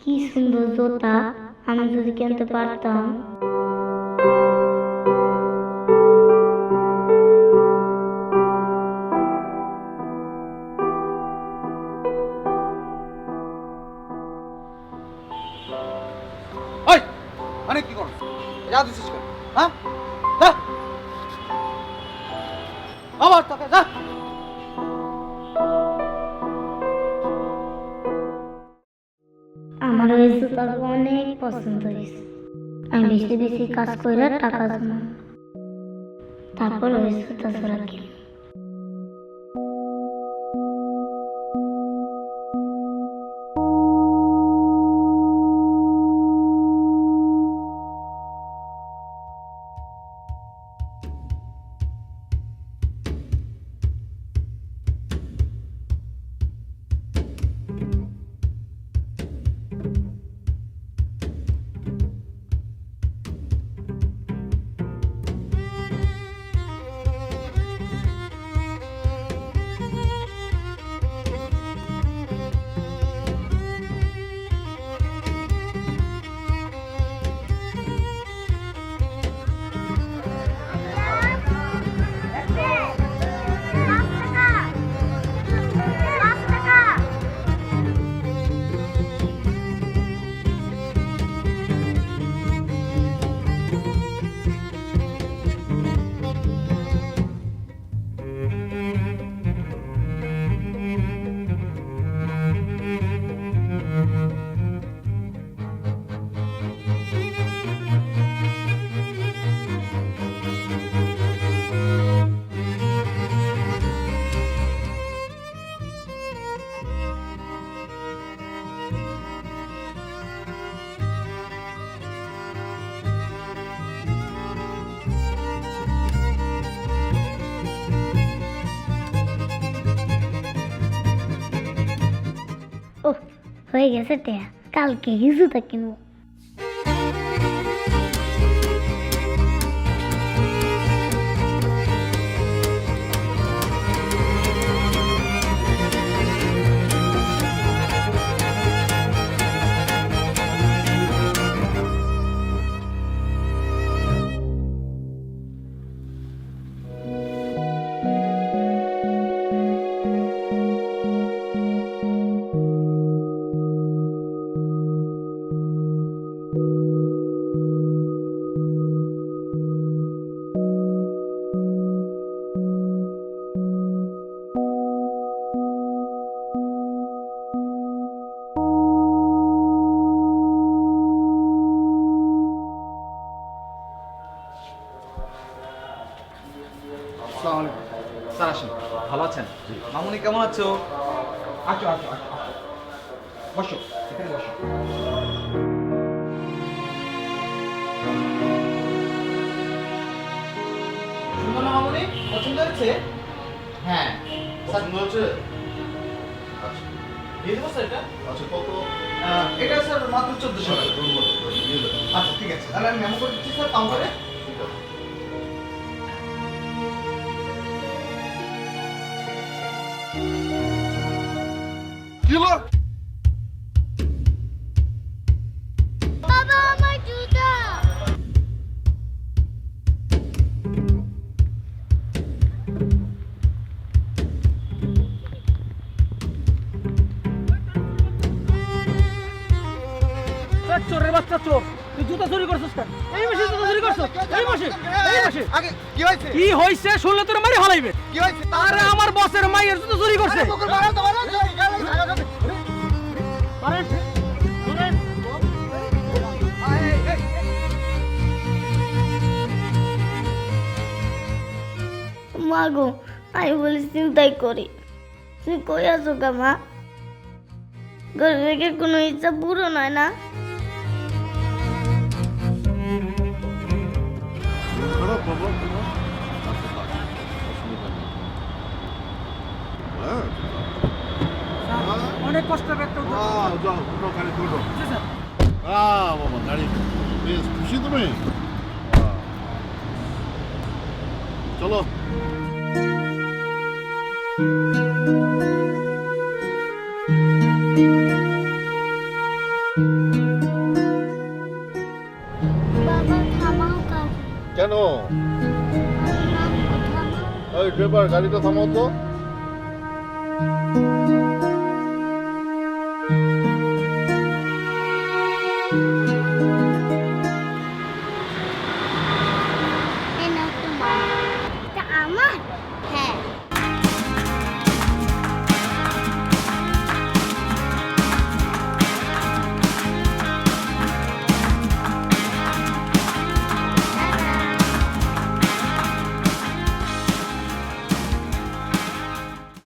কি সুন্দর জোতা। আমি যদি কিনতে পারতাম। মানে কি করছ যা দিছিস হ্যাঁ? যা আবার তাকে, যা। আমার ওই জুতাটা অনেক পছন্দ হয়েছে। আমি বেশি বেশি কাজ করে টাকা জমা তারপর ওই সুতা জোড়া কিনি হয়ে গেছে টেয়া। কালকে জুতা কিনবো। আসসালামু আলাইকুম। স্যার আসুন। ভালো আছেন? মামুনি কেমন আছো? আছো আছো আছো। বসো এখানে বসো। সুন্দর না মামুনি পছন্দ হয়েছে? হ্যাঁ। পছন্দ হচ্ছে আচ্ছা। দিয়ে দেবো স্যার এটা? আচ্ছা কত? এটা স্যার মাত্র চোদ্দশো টাকা। ধন্যবাদ। আচ্ছা ঠিক আছে। তাহলে আমি মেমো করে দিচ্ছি স্যার কাউন্টারে কি হলো বাবা আমার জুতা চোরের বাচ্চা চোর তুই জুতা চুরি করছিস কেন? এই মাসে জুতা চুরি করছিস? এই মাসে? এই মাসে? আগে কি হয়েছে? কি হইছে শুনলে তোর মারি হলাইবে? কি হয়েছে? আরে আমার বসের মাইয়ের জুতা চুরি করছে। পারেন মা গো আমি বলি চিন্তাই করি। তুমি কই আছো গা মা? ঘরে কোনো ইচ্ছা পুরো নয় না। হ্যাঁ? অনেক কষ্ট একটা আহ, যাও গাড়ি উঠো। বাবা গাড়ি বেশ খুশি তুমি? Hello. কেন? ওই ড্রাইভার গাড়িটা থামাও তো।